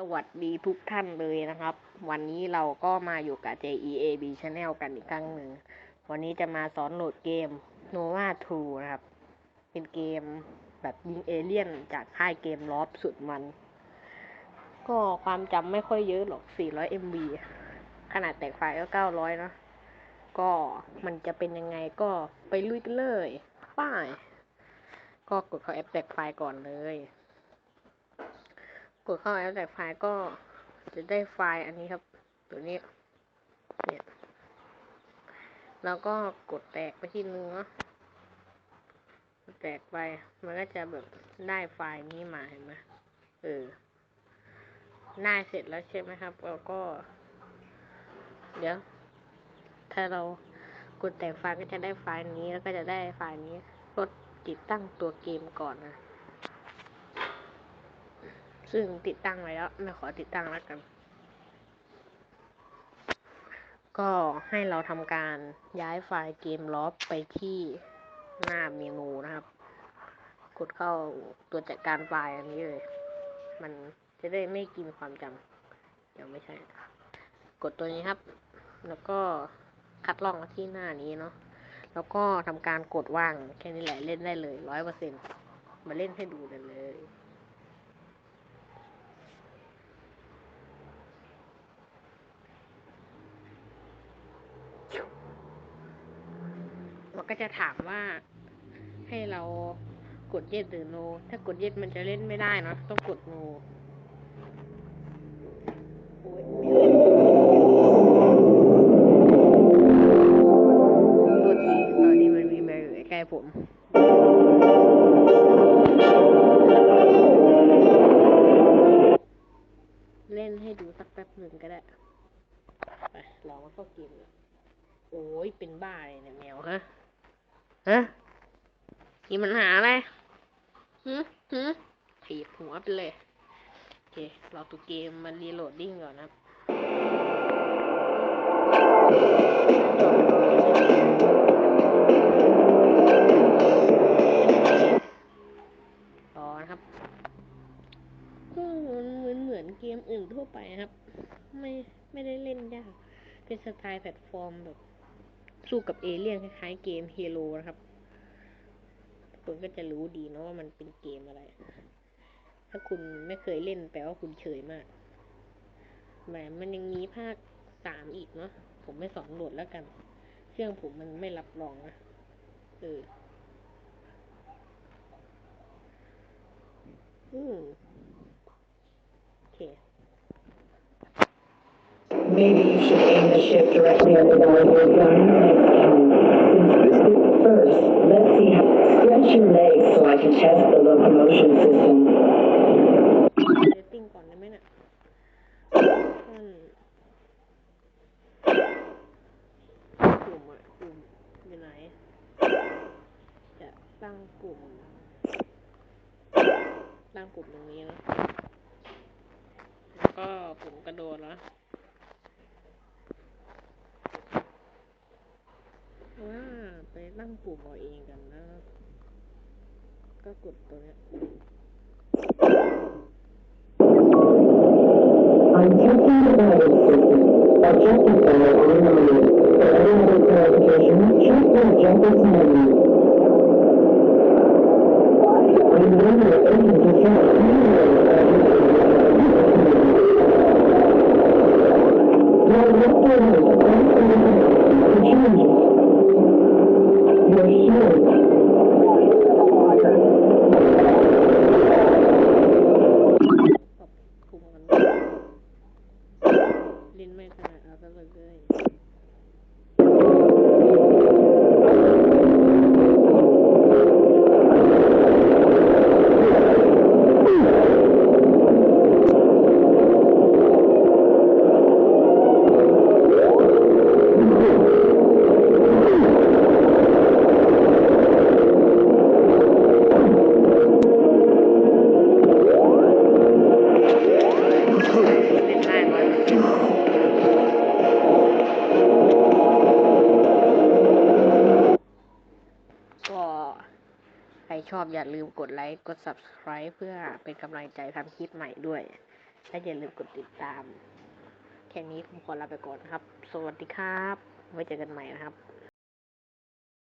สวัสดีทุกท่านเลยนะครับ วันนี้เราก็มาอยู่กับ JEAB Channel กันอีกครั้งหนึ่ง วันนี้จะมาสอนโหลดเกม Nova 2 นะครับ เป็นเกมแบบยิงเอเลี่ยนจากค่ายเกมลอฟสุดมัน ก็ความจำไม่ค่อยเยอะหรอก 400 MB ขนาดแตกไฟล์ก็ 900 เนอะก็มันจะเป็นยังไงก็ไปลุยกันเลย ป้าย ก็กดเข้าแอปแตกไฟล์ก่อนเลย กดเข้าแอปแตกไฟล์ก็จะได้ไฟล์อันนี้ครับ ตัวนี้เนี่ยแล้วก็กดแตกไปที่เนื้อแตกไป มันก็จะแบบได้ไฟล์นี้มาเห็นไหมเออได้เสร็จแล้วใช่ไหมครับเราก็ เดี๋ยว ถ้าเรากดแตกไฟล์ก็จะได้ไฟล์นี้แล้วก็จะได้ไฟล์นี้กดติดตั้งตัวเกมก่อนนะ ซึ่งติดตั้งไว้แล้วไม่ขอติดตั้งแล้วกัน ก็ให้เราทำการย้ายไฟล์เกมล็อฟไปที่หน้าเมนูนะครับ กดเข้าตัวจัดการไฟล์อันนี้เลย มันจะได้ไม่กินความจำเดี๋ยวไม่ใช่ กดตัวนี้ครับ แล้วก็คัดลอกมาที่หน้านี้เนาะแล้วก็ทำการกดว่างแค่นี้แหละเล่นได้เลยร้อยเปอร์เซ็นต์มาเล่นให้ดูกันเลย ก็จะถามว่า ให้เรากดเย็ดหรือโน ถ้ากดเย็ดมันจะเล่นไม่ได้เนอะต้องกดโนโอ้ยโทษทีตอนนี้มันมีแมวอยู่ใกล้ผมเล่นให้ดูสักแป๊บหนึ่งก็ได้ ไปลองมาเข้าเกมเลยโอ้ย เป็นบ้าเลยเนี่ยแมวฮะ ฮะมีปัญหาอะไรฮึฮึถีบหัวไปเลย โอเค เราตัวเกมมันรีโหลดดิ้งก่อนนะครับรอนะครับ ก็เหมือนเหมือนเหมือนเกมอื่นทั่วไปนะครับ ไม่ ไม่ได้เล่นยาก เป็นสไตล์แพลตฟอร์มแบบ สู้กับเอเลี่ยนคล้ายๆเกมเฮโ o นะครับคุณก็จะรู้ดีเนาะว่ามันเป็นเกมอะไร ถ้าคุณไม่เคยเล่นแปลว่าคุณเฉยมากแหมมันยังมีภาคสามอีกเนาะ ผมไม่สอนโหลดแล้วกัน เครื่องผมมันไม่รับรองนะ เออ อืมโอเค Maybe you should aim the ship directly at the ball of your gun next time. First, let's see how. Stretch your legs so I can test the locomotion system. เซตติ้งก่อนได้ไหมเนี่ยท่านกลุ่มอะกลุ่มอยู่ไหนจะตั้งกลุ่ม ตั้งกลุ่มตรงนี้นะแล้วก็ผมกระโดดแล้ วว่าไปตั้งกลุ่มเอาเองกันนะก็กดตัวเนี้ย I'm testing the guidance system. Objective file eliminated. For any other clarification, check the objectives menu. Remember, agent control. Your left or right, press the อบอย่าลืมกดไลค์ กด subscribe เพื่อเป็นกำลังใจทำคลิปใหม่ด้วย และอย่าลืมกดติดตาม แค่นี้ผมขอลาไปก่อนครับ สวัสดีครับ ไว้เจอกันใหม่นะครับ